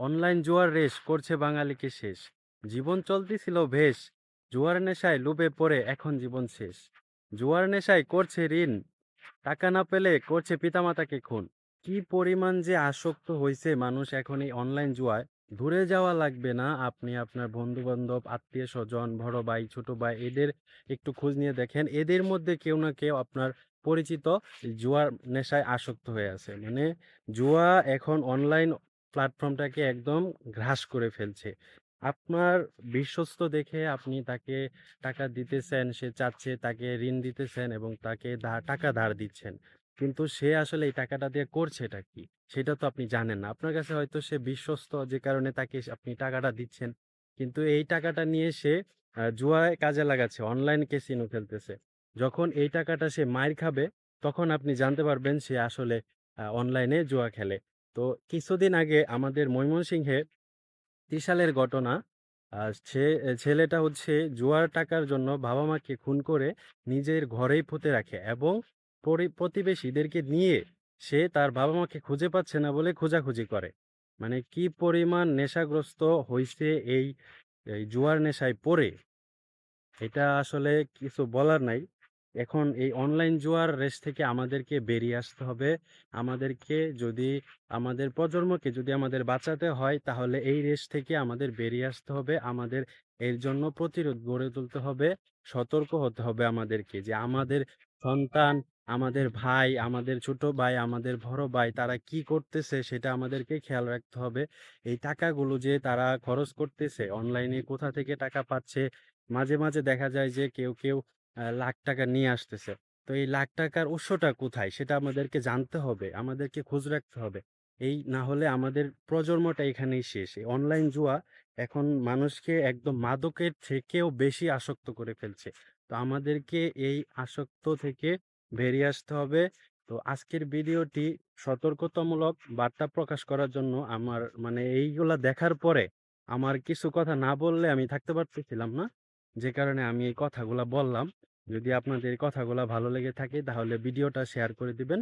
Online জুয়ার রেশ করছে বাঙালিকে শেষ। জীবন চলতেছিল বেশ, জুয়ার নেশায় লোভে পড়ে এখন জীবন শেষ। জুয়ার নেশায় করছে ঋণ, টাকা না পেলে করছে পিতামাতাকে খুন। কি পরিমাণ যে আসক্ত হয়েছে মানুষ এখন এই অনলাইন জুয়ায়। দূরে যাওয়া লাগবে না, আপনি আপনার বন্ধু বান্ধব আত্মীয় স্বজন বড় ভাই, ছোট ভাই, এদের একটু খোঁজ নিয়ে দেখেন। এদের মধ্যে কেউ না কেউ আপনার পরিচিত জুয়ার নেশায় আসক্ত হয়ে আছে। মানে জুয়া এখন অনলাইন প্ল্যাটফর্মটাকে একদম গ্রাস করে ফেলছে। আপনার বিশ্বস্ত দেখে আপনি তাকে টাকা দিতেছেন, সে চাচ্ছে তাকে ঋণ দিতেছেন এবং তাকে টাকা ধার দিচ্ছেন। কিন্তু সে আসলে এই টাকাটা দিয়ে করছেটা কি? সেটা তো আপনি জানেন না। আপনার কাছে হয়তো সে বিশ্বস্ত যে কারণে তাকে আপনি টাকাটা দিচ্ছেন। কিন্তু এই টাকাটা নিয়ে সে জুয়ায় কাজে লাগাচ্ছে, অনলাইন ক্যাসিনো খেলতেছে। যখন এই টাকাটা সে মার খাবে, তখন আপনি জানতে পারবেন সে আসলে অনলাইনে জুয়া খেলে। তো কিছুদিন আগে আমাদের ময়মনসিংহে ত্রিশালের ঘটনা। আর ছেলেটা হচ্ছে জুয়ার টাকার জন্য বাবা মাকে খুন করে নিজের ঘরেই পুঁতে রাখে এবং প্রতিবেশীদেরকে নিয়ে সে তার বাবা মাকে খুঁজে পাচ্ছে না বলে খোঁজাখুঁজি করে। মানে কি পরিমাণ নেশাগ্রস্ত হয়েছে এই এই জুয়ার নেশায় পড়ে? এটা আসলে কিছু বলার নাই। এখন এই অনলাইন জুয়ার রেস থেকে আমাদেরকে বেরিয়ে আসতে হবে। আমাদেরকে যদি, আমাদের প্রজন্মকে যদি আমাদের বাঁচাতে হয়, তাহলে এই রেস থেকে আমাদের বেরিয়ে আসতে হবে। আমাদের এর জন্য প্রতিরোধ গড়ে তুলতে হবে। সতর্ক হতে হবে আমাদেরকে যে আমাদের সন্তান, আমাদের ভাই, আমাদের ছোট ভাই, আমাদের বড় ভাই তারা কি করতেছে সেটা আমাদেরকে খেয়াল রাখতে হবে। এই টাকাগুলো যে তারা খরচ করতেছে অনলাইনে কোথা থেকে টাকা পাচ্ছে? মাঝে মাঝে দেখা যায় যে কেউ কেউ আহ, লাখ টাকা নিয়ে আসতেছে। তো এই লাখ টাকার উৎসটা কোথায়? সেটা আমাদেরকে জানতে হবে আমাদেরকে খোঁজ রাখতে হবে। এই না হলে আমাদের প্রজন্মটা এখানেই শেষ। এই অনলাইন জুয়া এখন মানুষকে একদম মাদকের থেকেও বেশি আসক্ত করে ফেলছে। তো আমাদেরকে এই আসক্ত থেকে বেরিয়ে আসতে হবে। তো আজকের ভিডিওটি সতর্কতামূলক বার্তা প্রকাশ করার জন্য আমার মানে এইগুলা দেখার পরে আমার কিছু কথা না বললে আমি থাকতে পারতেছিলাম না। যে কারণে আমি এই কথাগুলো বললাম। যদি আপনাদের এই কথাগুলো ভালো লেগে থাকে, তাহলে ভিডিওটা শেয়ার করে দিবেন।